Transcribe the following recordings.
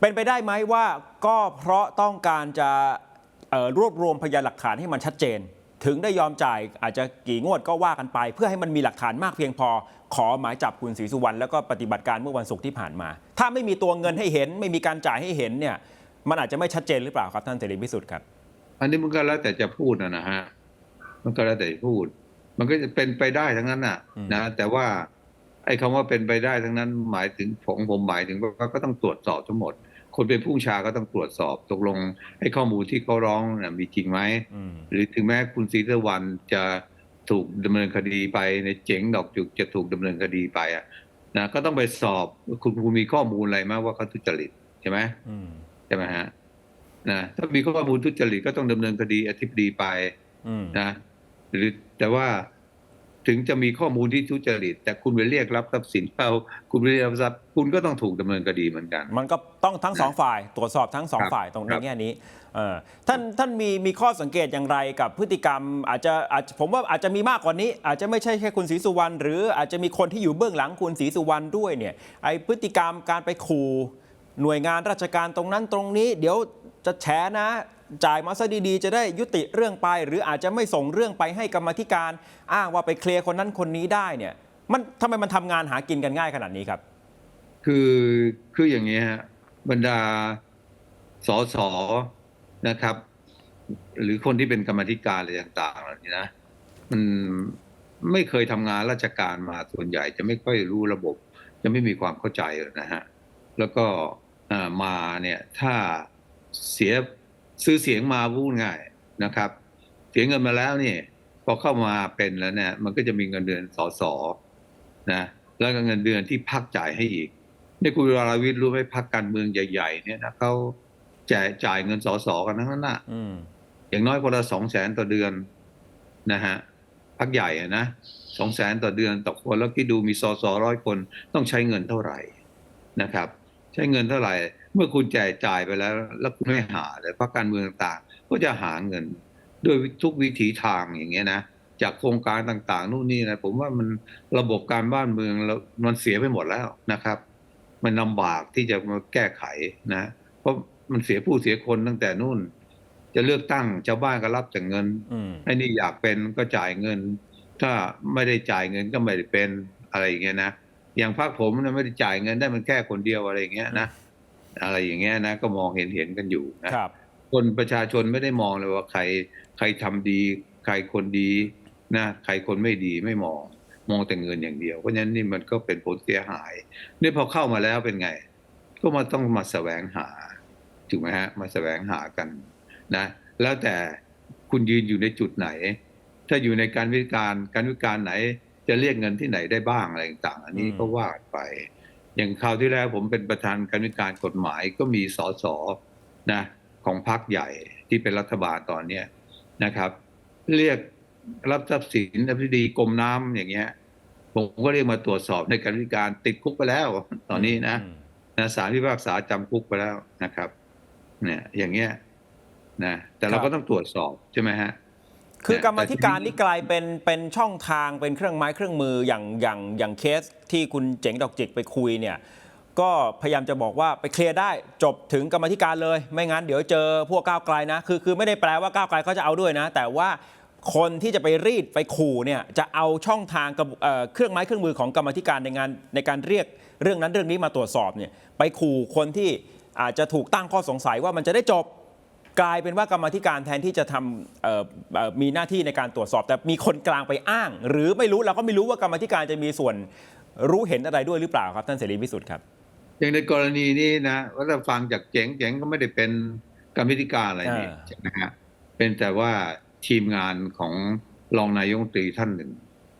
เป็นไปได้ไหมว่าก็เพราะต้องการจะเอ่อรวบรวมพยานหลักฐานให้มันชัดเจน ถึงได้ยอมจ่ายอาจจะกี่งวดก็ว่ากันไป เพื่อให้มันมีหลักฐานมากเพียงพอ ขอหมายจับคุณศรีสุวรรณแล้วก็ปฏิบัติการเมื่อวันศุกร์ที่ผ่านมา ถ้าไม่มีตัวเงินให้เห็น ไม่มีการจ่ายให้เห็นเนี่ย มันอาจจะไม่ชัดเจนหรือเปล่าครับท่านเสรีพิสุทธิ์ครับ อันนี้มันก็แล้วแต่จะพูดนะนะฮะมันก็แล้วแต่จะพูด มันก็จะเป็นไปได้ทั้งนั้นน่ะอืมนะ แต่ว่าไอ้คำว่าเป็นไปได้ทั้งนั้นหมายถึงผมผมหมายถึงว่าก็ต้องตรวจสอบทั้งหมด คนเป็นผู้บัญชาก็ต้องตรวจสอบตกลงไอ้ข้อมูลที่เขาร้องน่ะมีจริงไหมอืมหรือถึงแม้คุณศรีสุวรรณจะถูกดำเนินคดีไปในเจ๋งดอกจุกจะถูกดำเนินคดีไปอะนะก็ต้องไปสอบคุณคุณมีข้อมูลอะไรไหมว่าเขาทุจริตใช่ไหมอืมใช่ไหมฮะนะถ้ามีข้อมูลทุจริตก็ต้องดำเนินคดีอธิบดีไปอืมนะหรือแต่ว่า ถึงจะมีข้อมูลที่ทุจริต แต่คุณไปเรียกรับทรัพย์สินเขาคุณไปเรียกรับทรัพย์คุณก็ต้องถูกดำเนินคดีเหมือนกัน มันก็ต้องทั้งสองฝ่ายตรวจสอบทั้งสองฝ่ายตรงในแง่นี้ท่านท่านมีมีข้อสังเกตอย่างไรกับพฤติกรรม อาจจะอาจผมว่าอาจจะมีมากกว่านี้ อาจจะไม่ใช่แค่คุณศรีสุวรรณหรืออาจจะมีคนที่อยู่เบื้องหลังคุณศรีสุวรรณด้วยเนี่ยไอพฤติกรรมการไปขู่หน่วยงานราชการตรงนั้นตรงนี้ เดี๋ยวจะแฉนะ จ่ายมาซะดีๆ จะได้ยุติเรื่องไป หรืออาจจะไม่ส่งเรื่องไปให้กรรมธิการ อ้างว่าไปเคลียร์คนนั้นคนนี้ได้เนี่ย มันทำไมมันทำงานหากินกันง่ายขนาดนี้ครับ คือคืออย่างนี้ฮะบรรดาสสนะครับ หรือคนที่เป็นกรรมาธิการอะไรต่างๆเหล่านี้นะมันไม่เคยทำงานราชการมาส่วนใหญ่ จะไม่ค่อยรู้ระบบ จะไม่มีความเข้าใจนะฮะแล้วก็อ่ามาเนี่ยถ้าเสีย ซื้อเสียงมาพูดง่ายนะครับ เสียเงินมาแล้วเนี่ยพอเข้ามาเป็นแล้วเนี่ย มันก็จะมีเงินเดือนสสนะแล้วก็เงินเดือนที่พักจ่ายให้อีกนี่คุณวราวิทย์รู้ไหมพักการเมืองใหญ่ ๆ เนี่ยนะเขาจ่ายจ่ายเงินสสกันทั้งนั้นน่ะอืมอย่างน้อยคนละสองแสนต่อเดือนนะฮะพักใหญ่อะนะสองแสนต่อเดือนต่อคนแล้วที่ดูมีสอสอร้อยคนต้องใช้เงินเท่าไหร่นะครับ ใช้เงินเท่าไหร่เมื่อคุณแจกจ่ายไปแล้ว แล้วคุณไม่หาเลยพรรคการเมืองต่างๆ ก็จะหาเงินด้วยทุกวิถีทางอย่างเงี้ยนะจากโครงการต่างๆ นู่นนี่นะผมว่ามันระบบการบ้านเมืองแล้วมันเสียไปหมดแล้วนะครับ มันลำบากที่จะมาแก้ไขนะ เพราะมันเสียผู้เสียคนตั้งแต่นู่น จะเลือกตั้งชาวบ้านก็รับแต่เงินอืมไอ้นี่อยากเป็นก็จ่ายเงิน ถ้าไม่ได้จ่ายเงินก็ไม่ได้เป็นอะไรอย่างเงี้ยนะอย่างพรรคผมเนี่ยไม่ได้จ่ายเงินได้มันแค่คนเดียวอะไรอย่างเงี้ยนะ อะไรอย่างเงี้ยนะก็มองเห็นเห็นกันอยู่นะครับ คนประชาชนไม่ได้มองเลยว่าใครใครทำดี ใครคนดีนะใครคนไม่ดีไม่มองมองแต่เงินอย่างเดียว เพราะฉะนั้นนี่มันก็เป็นผลเสียหายนี่พอเข้ามาแล้วเป็นไง ก็มาต้องมาแสวงหาถูกไหมฮะมาแสวงหากันนะ แล้วแต่คุณยืนอยู่ในจุดไหน ถ้าอยู่ในการวิการการวิการไหน จะเรียกเงินที่ไหนได้บ้างอะไรต่างๆอันนี้อืมก็ว่ากันไป อย่างคราวที่แล้วผมเป็นประธานการวิการกฎหมายก็มีสสนะของพรรคใหญ่ที่เป็นรัฐบาลตอนเนี้นะครับ เรียกรับทรัพย์สินอธิบดีกรมน้ำอย่างเงี้ย ผมก็เรียกมาตรวจสอบในการวิการติดคุกไปแล้ว ตอนนี้นะนะศาลพิพากษาจำคุกไปแล้วนะครับ เนี่ย อย่างเงี้ยนะแต่เราก็ต้องตรวจสอบใช่ไหมฮะ คือกรรมาธิการแต่ทีนี้นี่กลายเป็นเป็นช่องทางเป็นเครื่องไม้เครื่องมืออย่างอย่างอย่างเคสที่คุณเจ๋งดอกจิกไปคุยเนี่ยก็พยายามจะบอกว่าไปเคลียร์ได้จบถึงกรรมาธิการเลย ไม่งั้นเดี๋ยวเจอพวกก้าวไกลนะคือคือไม่ได้แปลว่าก้าวไกลเขาจะเอาด้วยนะ แต่ว่าคนที่จะไปรีดไปขู่เนี่ยจะเอาช่องทางกับเอ่อเครื่องไม้เครื่องมือของกรรมาธิการในงานในการเรียกเรื่องนั้นเรื่องนี้มาตรวจสอบเนี่ยไปขู่คนที่อาจจะถูกตั้งข้อสงสัยว่ามันจะได้จบ กลายเป็นว่ากรรมาธิการแทนที่จะทำเอ่อเอ่อมีหน้าที่ในการตรวจสอบ แต่มีคนกลางไปอ้าง หรือไม่รู้เราก็ไม่รู้ว่ากรรมาธิการจะมีส่วนรู้เห็นอะไรด้วยหรือเปล่าครับท่านเสรีพิสุทธิ์ครับ อย่างในกรณีนี้นะว่าถ้าฟังจากเจ๋งเจ๋งก็ไม่ได้เป็นกรรมธิการอะไรนี่อ่าใช่ไหมฮะเป็นแต่ว่าทีมงานของรองนายกรัฐมนตรีท่านหนึ่ง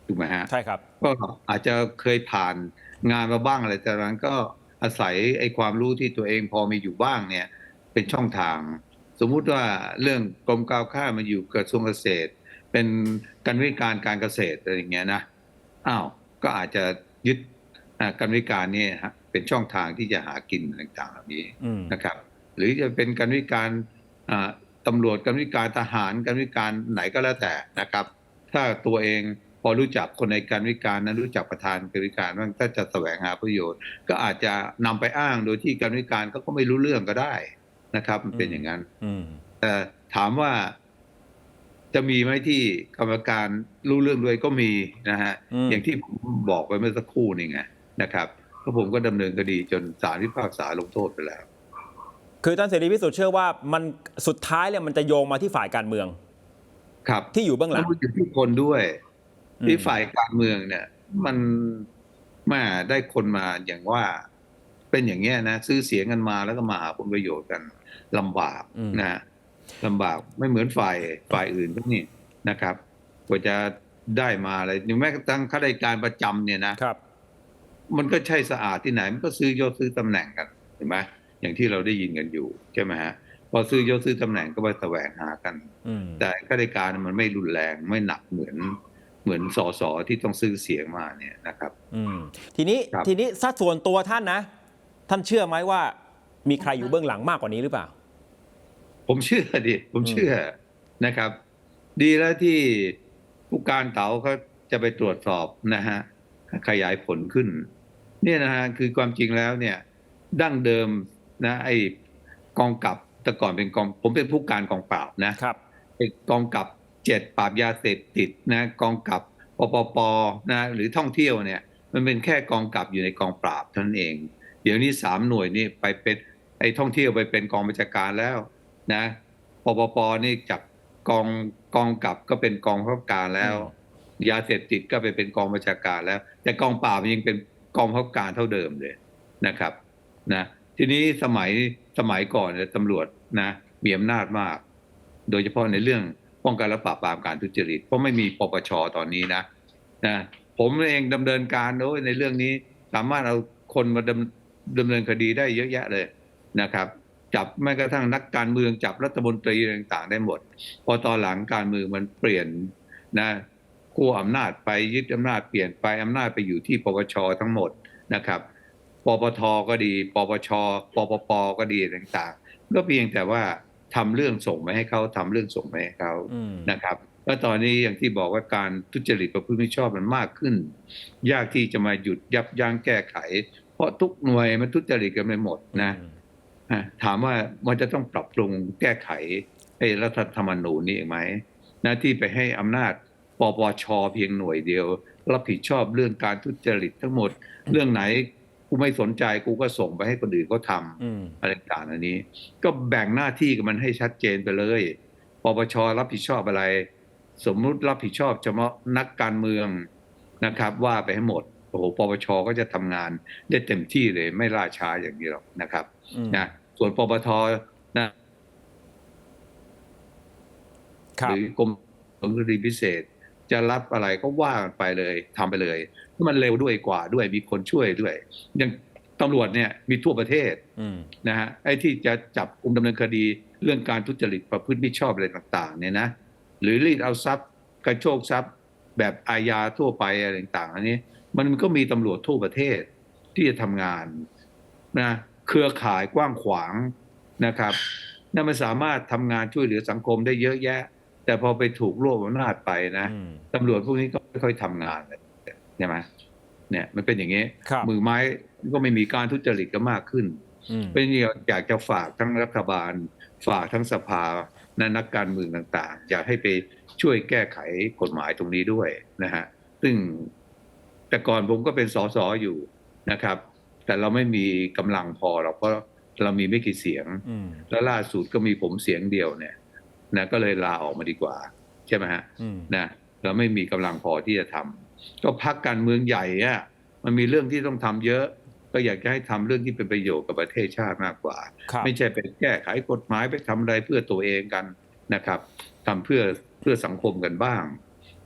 ถูกไหมฮะใช่ครับก็อาจจะเคยผ่านงานมาบ้างอะไรแต่นั้นก็อาศัยไอ้ความรู้ที่ตัวเองพอมีอยู่บ้างเนี่ย เป็นช่องทาง สมมุติว่าเรื่องกรมการค้ามาอยู่กระทรวงเกษตร เป็นการวิการการเกษตรอะไรอย่างเงี้ยนะอ้าวก็อาจจะยึดอ่าการวิการเนี่ยฮะเป็นช่องทางที่จะหากินต่างๆเหล่านี้อืมนะครับ หรือจะเป็นการวิการอ่าตำรวจการวิการทหารการวิการไหนก็แล้วแต่นะครับ ถ้าตัวเองพอรู้จักคนในการวิการนั้นรู้จักประธานการวิการบ้างถ้าจะแสวงหาประโยชน์ ก็อาจจะนำไปอ้างโดยที่การวิการเขาก็ไม่รู้เรื่องก็ได้ นะครับมันเป็นอย่างนั้นอืมแต่ถามว่าจะมีไหมที่กรรมการรู้เรื่องด้วยก็มีนะฮะอืมอย่างที่ผมบอกไปเมื่อสักครู่นี่ไงนะครับก็ผมก็ดำเนินคดีจนศาลพิพากษาลงโทษไปแล้ว คือท่านเสรีพิสุทธิ์เชื่อว่ามันสุดท้ายเนี่ยมันจะโยงมาที่ฝ่ายการเมือง ครับที่อยู่เบื้องหลัแล้งวมันอยู่ที่คนด้วยอืมที่ฝ่ายการเมืองเนี่ย มันแม่ได้คนมาอย่างว่า เป็นอย่างเงี้ยนะซื้อเสียงกันมาแล้วก็มาหาผลประโยชน์กันลำบากนะฮะลำบากไม่เหมือนฝ่ายฝ่ายอื่นพวกนี้นะครับกว่าจะได้มาอะไรอย่างแม้กระทั่งข้าราชการประจำเนี่ยนะครับ มันก็ใช่สะอาดที่ไหน มันก็ซื้อยศซื้อตำแหน่งกันเห็นไหมอย่างที่เราได้ยินกันอยู่ใช่ไหมฮะพอซื้อยศซื้อตำแหน่งก็ไปแสวงหากันอืมแต่ข้าราชการมันไม่รุนแรงไม่หนักเหมือนเหมือนสสที่ต้องซื้อเสียงมาเนี่ยนะครับ อืมทีนี้ครับทีนี้สัดส่วนตัวท่านนะ ท่านเชื่อไหมว่ามีใครอยู่เบื้องหลังมากกว่านี้หรือเปล่า ผมเชื่อดิผมเชื่อนะครับ ดีแล้วที่ผู้การเต๋าเขาจะไปตรวจสอบนะฮะขยายผลขึ้น เนี่ยนะฮะคือความจริงแล้วเนี่ย ดั้งเดิมนะ ไอ้กองกับแต่ก่อนเป็นกอง ผมเป็นผู้การกองปราบนะครับเป็นกองกับเจ็ดปราบยาเสพติดนะกองกับปปปนะ หรือท่องเที่ยวเนี่ย มันเป็นแค่กองกับอยู่ในกองปราบเท่านั้นเอง เดี๋ยวนี้สามหน่วยนี่ไปเป็นไอ้ท่องเที่ยวไปเป็นกองบัญชาการแล้วนะปปปนี่จากกองกองกับก็เป็นกองบังคับการแล้ว ยาเสพติดก็ไปเป็นกองบัญชาการแล้ว แต่กองปราบยังเป็นกองบังคับการเท่าเดิมเลยนะครับนะทีนี้สมัยสมัยก่อนเนี่ยตำรวจนะมีอำนาจมาก โดยเฉพาะในเรื่องป้องกันและปราบปรามการทุจริตเพราะไม่มีปปชตอนนี้นะนะผมเองดำเนินการโอ้ยในเรื่องนี้สามารถเอาคนมา ดำดำเนินคดีได้เยอะแยะเลยนะครับ จับแม้กระทั่งนักการเมืองจับรัฐมนตรีต่างๆ ได้หมด พอตอนหลังการเมืองมันเปลี่ยนนะขั้วอำนาจไปยึดอำนาจเปลี่ยนไปอำนาจไปอยู่ที่ปปชทั้งหมดนะครับปปทก็ดี ปปชปปปก็ดีต่างๆ ก็เพียงแต่ว่าทำเรื่องส่งไปให้เขาทำเรื่องส่งไปให้เขาอืมนะครับแล้วตอนนี้อย่างที่บอกว่าการทุจริตประพฤติมิชอบมันมากขึ้น ยากที่จะมาหยุดยับยั้งแก้ไข เพราะทุกหน่วยมันทุจริตกันไปหมดนะอืมอะถามว่ามันจะต้องปรับปรุงแก้ไขไอ้รัฐธรรมนูญนี้เองไหมหน้าที่ไปให้อำนาจปปชเพียงหน่วยเดียว รับผิดชอบเรื่องการทุจริตทั้งหมด เรื่องไหนกูไม่สนใจกูก็ส่งไปให้คนอื่นเขาทำอืมอะไรต่างๆอันนี้ ก็แบ่งหน้าที่กับมันให้ชัดเจนไปเลยปปชรับผิดชอบอะไร สมมุติรับผิดชอบเฉพาะนักการเมืองนะครับ ว่าไปให้หมดโอ้โหปปชก็จะทำงานได้เต็มที่เลยไม่ล่าช้าอย่างนี้หรอกนะครับอืมนะส่วนปปทนะครัหบรือกรมคดีพิเศษ จะรับอะไรก็ว่ากันไปเลยทำไปเลยมันเร็วด้วยกว่าด้วยมีคนช่วยด้วยอย่างตำรวจเนี่ยมีทั่วประเทศอืมนะฮะไอ้ที่จะจับกลุ่มดำเนินคดีเรื่องการทุจริตประพฤติมิชอบอะไรต่างๆเนี่ยนะหรือรีดเอาทรัพย์กระโชกทรัพย์แบบอาญาทั่วไปอะไรต่างๆอันนี้ มันก็มีตำรวจทั่วประเทศที่จะทำงานนะเครือข่ายกว้างขวางนะครับนั่นมันสามารถทำงานช่วยเหลือสังคมได้เยอะแยะ แต่พอไปถูกรวบอำนาจไปนะอืมตำรวจพวกนี้ก็ไม่ค่อยทำงานเลยใช่ไหมเนี่ย มันเป็นอย่างนี้ครับมือไม้ก็ไม่มีการทุจริตก็มากขึ้นอืมเป็นอย่างอยากจะฝากทั้งรัฐบาล ฝากทั้งสภาและนักการเมืองต่างๆ อยากให้ไปช่วยแก้ไขกฎหมายตรงนี้ด้วยนะฮะ ซึ่ง แต่ก่อนผมก็เป็นสสอยู่นะครับ แต่เราไม่มีกำลังพอหรอกเพราะเรามีไม่กี่เสียงอืมแล้วล่าสุดก็มีผมเสียงเดียวเนี่ยนะก็เลยลาออกมาดีกว่า ใช่ไหมฮะอืมนะเราไม่มีกำลังพอที่จะทำก็พักการเมืองใหญ่อะมันมีเรื่องที่ต้องทำเยอะ ก็อยากจะให้ทำเรื่องที่เป็นประโยชน์กับประเทศชาติมากกว่าครับไม่ใช่ไปแก้ไขกฎหมายไปทำอะไรเพื่อตัวเองกันนะครับทำเพื่อเพื่อสังคมกันบ้าง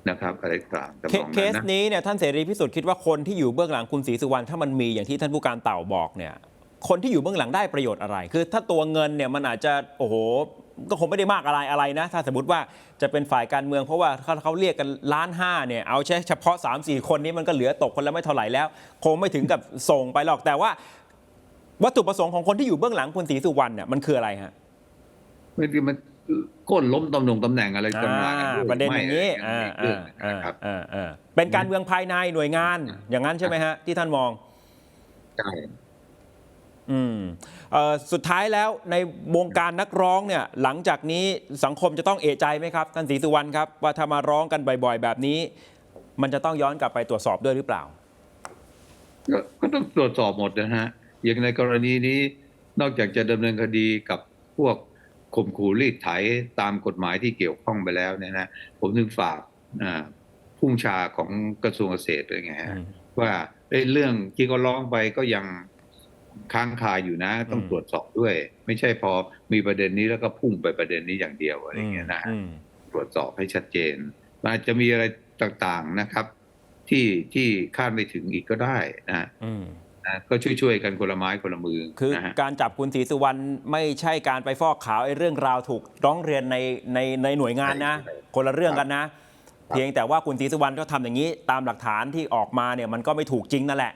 นะครับอะไรต่างๆเคทำนองเคนั้นสนะนี้เนี่ยท่านเสรีพิสุทธิ์คิดว่าคนที่อยู่เบื้องหลังคุณศรีสุวรรณถ้ามันมีอย่างที่ท่านผู้การเต่าบอกเนี่ยคนที่อยู่เบื้องหลังได้ประโยชน์อะไร คือถ้าตัวเงินเนี่ยมันอาจจะโอ้โหก็คงไม่ได้มากอะไรอะไรนะ ถ้าสมมติว่าจะเป็นฝ่ายการเมืองเพราะว่าเขาเขาเรียกกันล้านห้าเนี่ยเอาแค่เฉพาะ 3 4 คนนี้มันก็เหลือตกคนละไม่เท่าไหร่แล้ว คงไม่ถึงกับส่งไปหรอกแต่ว่า วัตถุประสงค์ของคนที่อยู่เบื้องหลังคุณศรีสุวรรณเนี่ยมันคืออะไรฮะบางทีมัน ก้นล้มตำแหน่งตำแหน่งอะไรกันมาอ่าด้วยประเด็นอย่างนี้ไม่อ่าเรื่องอ่านะครับอ่าอ่าเป็นการเมืองภายในหน่วยงาน อย่างนั้นใช่ไหมฮะ ที่ท่านมองใช่อืมเอ่อสุดท้ายแล้วในวงการนักร้องเนี่ย หลังจากนี้สังคมจะต้องเอะใจไหมครับท่านศรีสุวรรณครับ ว่าถ้ามาร้องกันบ่อย ๆ แบบนี้ มันจะต้องย้อนกลับไปตรวจสอบด้วยหรือเปล่า ก็ก็ต้องตรวจสอบหมดนะฮะอย่างในกรณีนี้นอกจากจะดำเนินคดีกับพวก ข่มขู่รีดไถตามกฎหมายที่เกี่ยวข้องไปแล้วเนี่ยนะผมถึงฝากอ่าผู้บัญชาของกระทรวงเกษตรเลยไงฮะอืมว่าเอ้ยเรื่องที่เขาร้องไปก็ยังค้างคาอยู่นะ ต้องอืมตรวจสอบด้วย ไม่ใช่พอมีประเด็นนี้แล้วก็พุ่งไปประเด็นนี้อย่างเดียวอะไรอย่างเงี้ยนะฮะอืมตรวจสอบให้ชัดเจนมันอาจจะมีอะไรต่างๆนะครับ ที่ที่คาดไม่ถึงอีกก็ได้นะอืม นะก็ช่วยๆกันคนละไม้คนละมือคือนะฮะ การจับคุณศรีสุวรรณไม่ใช่การไปฟอกขาวไอ้เรื่องราวถูกร้องเรียนในในในหน่วยงานนะ ใช่คนละเรื่องกันนะ เพียงแต่ว่าคุณศรีสุวรรณก็ทำอย่างนี้ ตามหลักฐานที่ออกมาเนี่ยมันก็ไม่ถูกจริงนั่นแหละ